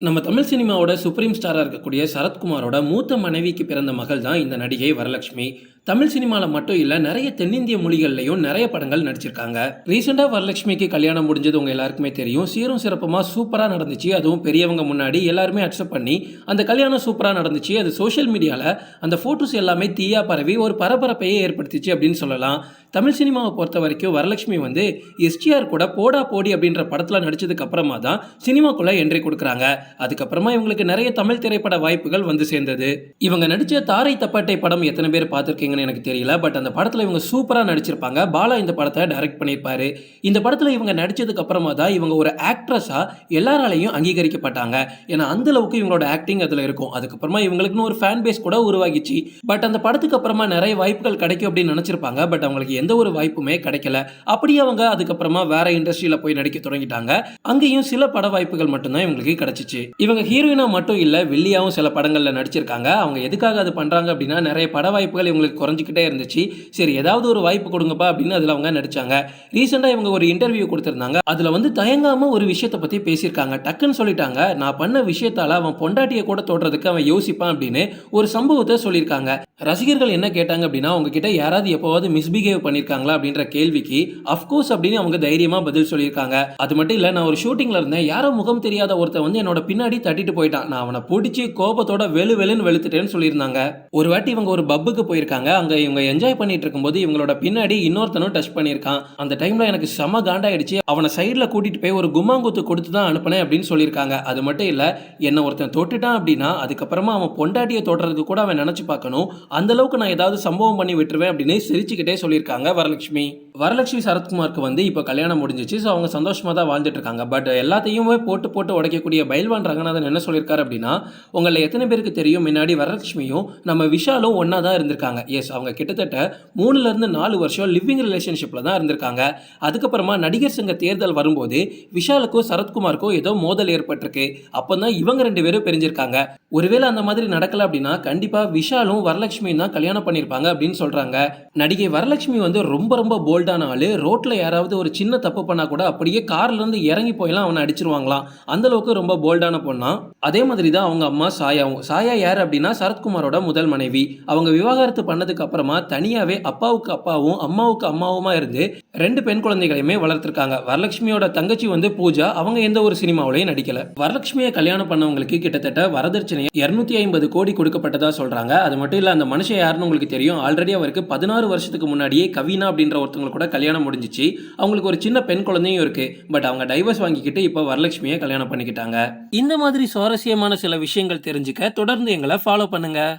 நம்ம தமிழ் சினிமாவோட சுப்ரீம் ஸ்டாராக இருக்கக்கூடிய சரத்குமாரோட மூத்த மனைவிக்கு பிறந்த மகள் தான் இந்த நடிகை வரலட்சுமி. தமிழ் சினிமாவில் மட்டும் இல்லை நிறைய தென்னிந்திய மொழிகள்லையும் நிறைய படங்கள் நடிச்சிருக்காங்க. ரீசெண்டாக வரலட்சுமிக்கு கல்யாணம் முடிஞ்சது உங்கள் எல்லாருக்குமே தெரியும். சீரும் சிறப்புமாக சூப்பராக நடந்துச்சு. அதுவும் பெரியவங்க முன்னாடி எல்லாருமே அக்செப்ட் பண்ணி அந்த கல்யாணம் சூப்பராக நடந்துச்சு. அது சோஷியல் மீடியாவில் அந்த ஃபோட்டோஸ் எல்லாமே தீயா பரவி ஒரு பரபரப்பையே ஏற்படுத்திச்சு அப்படின்னு சொல்லலாம். தமிழ் சினிமாவை பொறுத்த வரைக்கும் வரலட்சுமி வந்து எஸ்டிஆர் கூட போடா போடி அப்படின்ற படத்தில் நடித்ததுக்கு அப்புறமா தான் சினிமாக்குள்ளே என்ட்ரி கொடுக்குறாங்க. அதுக்கப்புறமா இவங்களுக்கு நிறைய தமிழ் திரைப்பட வாய்ப்புகள் வந்து சேர்ந்தது. இவங்க நடித்த தாரை தப்பாட்டை படம் எத்தனை பேர் பார்த்துருக்கீங்க? எனக்கு தெரியல பட் அந்த படத்தில் இவங்க சூப்பராக நடிச்சிருப்பாங்க. பாலா இந்த படத்தை டைரக்ட் பண்ணியிருப்பாரு. இந்த படத்தில் இவங்க நடித்ததுக்கு அப்புறமா தான் இவங்க ஒரு ஆக்ட்ரஸாக எல்லாராலையும் அங்கீகரிக்கப்பட்டாங்க. ஏன்னா அந்த அளவுக்கு இவங்களோட ஆக்டிங் அதில் இருக்கும். அதுக்கப்புறமா இவங்களுக்குன்னு ஒரு ஃபேன் பேஸ் கூட உருவாகிச்சு பட் அந்த படத்துக்கு அப்புறமா நிறைய வாய்ப்புகள் கிடைக்கும் அப்படின்னு நினச்சிருப்பாங்க. பட் அவங்களுக்கு எந்த ஒரு வாய்ப்புமே கிடைக்கல. அப்படியே அவங்க அதுக்கப்புறமா வேற இண்டஸ்ட்ரியில் போய் நடிக்க தொடங்கிட்டாங்க. அங்கேயும் சில பட வாய்ப்புகள் மட்டும்தான் இவங்களுக்கு கிடைச்சிச்சு. இவங்க ஹீரோயினா மட்டும் இல்லை வில்லியாவும் சில படங்களில் நடிச்சிருக்காங்க. அவங்க எதுக்காக அது பண்றாங்க அப்படின்னா நிறைய பட வாய்ப்புகள் இவங்களுக்கு குறைஞ்சிக்கிட்டே இருந்துச்சு. சரி ஏதாவது ஒரு வாய்ப்பு கொடுங்கப்பா அப்படின்னு அதுல அவங்க நடிச்சாங்க. ரீசெண்டா இவங்க ஒரு இன்டர்வியூ கொடுத்துருந்தாங்க. அதுல வந்து தயங்காம ஒரு விஷயத்தை பத்தி பேசியிருக்காங்க. டக்குன்னு சொல்லிட்டாங்க. நான் பண்ண விஷயத்தால அவன் பொண்டாட்டியை கூட தொடுறதுக்கு அவன் யோசிப்பான் அப்படின்னு ஒரு சம்பவத்தை சொல்லியிருக்காங்க. ரசிகர்கள் என்ன கேட்டாங்க அப்படின்னா உங்ககிட்ட யாராவது எப்போவாவது மிஸ்பிஹேவ் பண்ணியிருக்காங்களா அப்படின்ற கேள்விக்கு அஃப்கோர்ஸ் அப்படின்னு அவங்க தைரியமாக பதில் சொல்லியிருக்காங்க. அது மட்டும் இல்லை நான் ஒரு ஷூட்டிங்கில் இருந்தேன். யாரோ முகம் தெரியாத ஒருத்தன் வந்து என்னோட பின்னாடி தட்டிட்டு போயிட்டான். நான் அவனை பிடிச்சி கோபத்தோட வெளு வெளுன்னு வெளுத்துட்டேன்னு சொல்லியிருந்தாங்க. ஒரு வாட்டி இவங்க ஒரு பப்புக்கு போயிருக்காங்க. அங்கே இவங்க என்ஜாய் பண்ணிட்டு இருக்கும்போது இவங்களோட பின்னாடி இன்னொருத்தனும் டச் பண்ணியிருக்கான். அந்த டைமில் எனக்கு செம காண்டாயிடுச்சு. அவனை சைடில் கூட்டிகிட்டு போய் ஒரு கும்மாங்குத்து கொடுத்து தான் அனுப்பினேன் அப்படின்னு சொல்லியிருக்காங்க. அது மட்டும் இல்லை என்ன ஒருத்தன் தொட்டுட்டான் அப்படின்னா அதுக்கப்புறமா அவன் பொண்டாட்டியை தொடுறதுக்கு கூட அவன் நினச்சி பார்க்கணும். அந்த அளவுக்கு நான் ஏதாவது சம்பவம் பண்ணி விட்டுருவேன் அப்படின்னு சிரிச்சுக்கிட்டே சொல்லியிருக்காங்க வரலட்சுமி. வரலட்சுமி சரத்குமாருக்கு வந்து இப்போ கல்யாணம் முடிஞ்சிச்சு. ஸோ அவங்க சந்தோஷமாக தான் வாழ்ந்துட்டு இருக்காங்க பட் எல்லாத்தையுமே போட்டு போட்டு உடைக்கக்கூடிய பைல்வான் ரங்கநாதன் என்ன சொல்லியிருக்காரு அப்படின்னா உங்களை எத்தனை பேருக்கு தெரியும்? முன்னாடி வரலட்சுமியும் நம்ம விஷாலும் ஒன்றா தான் இருந்திருக்காங்க. எஸ் அவங்க கிட்டத்தட்ட மூணுலேருந்து நாலு வருஷம் லிவிங் ரிலேஷன்ஷிப்பில் தான் இருந்திருக்காங்க. அதுக்கப்புறமா நடிகர் சங்க தேர்தல் வரும்போது விஷாலுக்கும் சரத்குமாருக்கும் ஏதோ மோதல் ஏற்பட்டிருக்கு. அப்போ தான் இவங்க ரெண்டு பேரும் பிரிஞ்சிருக்காங்க. ஒருவேளை அந்த மாதிரி நடக்கல அப்படின்னா கண்டிப்பாக விஷாலும் வரலட்சுமியும் தான் கல்யாணம் பண்ணியிருப்பாங்க அப்படின்னு சொல்கிறாங்க நடிகை வரலட்சுமி வந்து ரொம்ப ரொம்ப போல்டான ஆள் ரோட்டில் யாராவது ஒரு சின்ன தப்பு பண்ணால் கூட அப்படியே கார்லேருந்து இறங்கி போயெல்லாம் அவனை அடிச்சிருவாங்களாம். அந்த அளவுக்கு ரொம்ப போல்டான பொண்ணா. அதே மாதிரி தான் அவங்க அம்மா சாயாவும். சாயா யார் அப்படின்னா சரத்குமாரோட முதல் மனைவி. அவங்க விவாகரத்து பண்ணதுக்கு அப்புறமா தனியாகவே அப்பாவுக்கு அப்பாவும் அம்மாவுக்கு அம்மாவுமா இருந்து ரெண்டு பெண் குழந்தைகளையுமே வளர்த்துருக்காங்க. வரலட்சுமியோட தங்கச்சி வந்து பூஜா அவங்க எந்த ஒரு சினிமாவிலையும் நடிக்கல. வரலட்சுமியை கல்யாணம் பண்ணவங்களுக்கு கிட்டத்தட்ட வரதட்சணை இருநூத்தி ஐம்பது கோடி கொடுக்கப்பட்டதா சொல்றாங்க. அது மட்டும் இல்ல அந்த மனுஷன் யாருன்னு உங்களுக்கு தெரியும். ஆல்ரெடி அவருக்கு பதினாறு வருஷத்துக்கு முன்னாடியே கவினா அப்படின்ற ஒருத்தவங்க கூட கல்யாணம் முடிஞ்சிச்சு. அவங்களுக்கு ஒரு சின்ன பெண் குழந்தையும் இருக்கு. பட் அவங்க டைவர்ஸ் வாங்கிக்கிட்டு இப்போ வரலட்சுமியை கல்யாணம் பண்ணிக்கிட்டாங்க. இந்த மாதிரி சுவாரஸ்யமான சில விஷயங்கள் தெரிஞ்சுக்க தொடர்ந்து எங்களை ஃபாலோ பண்ணுங்கள்